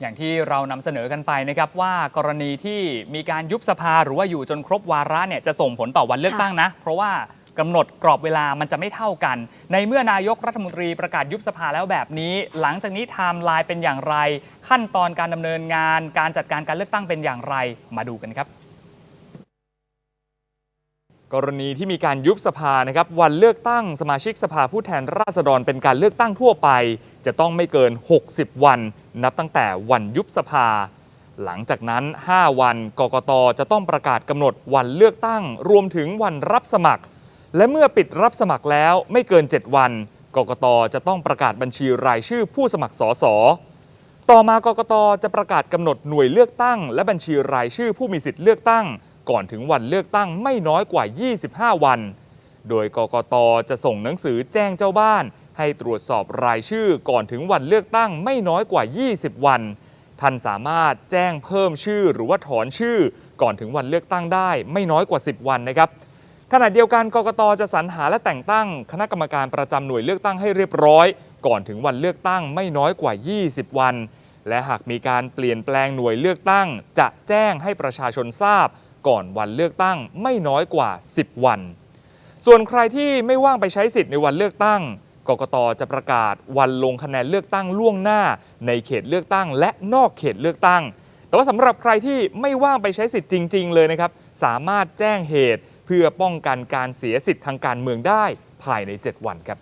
อย่างที่เรานำเสนอกันไปนะครับว่ากรณีที่มีการยุบสภาหรือว่าอยู่จนครบวาระเนี่ยจะส่งผลต่อวันเลือกตั้งนะ เพราะว่ากำหนดกรอบเวลามันจะไม่เท่ากัน ในเมื่อนายกรัฐมนตรีประกาศยุบสภาแล้วแบบนี้ หลังจากนี้ไทม์ไลน์เป็นอย่างไร ขั้นตอนการดำเนินงาน การจัดการการเลือกตั้งเป็นอย่างไรมาดูกันครับ กรณีที่มีการยุบสภานะครับวันเลือกตั้งสมาชิกสภาผู้แทนราษฎรเป็นการเลือกตั้งทั่วไป จะต้องไม่เกิน 60 วัน นับตั้งแต่วันยุบสภา หลังจากนั้น 5 วันกกตจะต้องประกาศกำหนดวันเลือกตั้ง รวมถึงวันรับสมัคร และเมื่อปิดรับสมัครแล้วไม่เกิน 7 วันกกตจะต้องประกาศบัญชีรายชื่อผู้สมัครสสต่อมากกตจะประกาศกำหนดหน่วยเลือกตั้ง และบัญชีรายชื่อผู้มีสิทธิ์เลือกตั้ง ก่อนถึงวันเลือกตั้งไม่น้อยกว่า 25 วัน โดยกกตจะส่งหนังสือแจ้งเจ้าบ้าน ให้ตรวจสอบรายชื่อก่อนถึงวันเลือกตั้งไม่น้อยกว่า 20 วัน ท่านสามารถแจ้งเพิ่มชื่อหรือว่าถอนชื่อ ก่อนถึงวันเลือกตั้งได้ไม่น้อยกว่า 10 วันนะครับขณะเดียวกันกกตจะสรรหาและแต่งตั้ง คณะกรรมการประจำหน่วยเลือกตั้งให้เรียบร้อย ก่อนถึงวันเลือกตั้งไม่น้อยกว่า 20 วัน และหากมีการเปลี่ยนแปลงหน่วยเลือกตั้ง จะแจ้งให้ประชาชนทราบ ก่อนวันเลือกตั้งไม่น้อยกว่า 10 วัน ส่วนใครที่ไม่ว่างไปใช้สิทธิ์ในวันเลือกตั้งกกตจะประกาศวันลงคะแนนเลือกตั้งล่วงหน้า ในเขตเลือกตั้ง และนอกเขตเลือกตั้ง แต่ว่าสำหรับใครที่ไม่ว่างไปใช้สิทธิ์จริง ๆ เลยนะครับ สามารถแจ้งเหตุเพื่อป้องกันการเสียสิทธิ์ทางการเมืองได้ภายใน 7 วันครับ